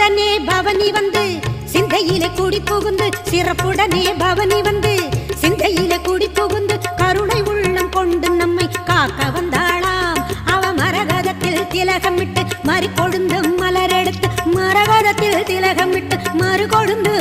சிறப்புடனே பவனி வந்து சிந்தையிலே கூடி புகுந்து சிறப்புடனே பவனி வந்து சிந்தையிலே கூடி புகுந்து கருணை உள்ளம் கொண்டு நம்மை காக்க வந்தாளாம். அவ மரகதத்தில் திலகமிட்டு மறி கொழுந்து மலரெடுத்து மரகதத்தில் திலகமிட்டு மறு கொழுந்து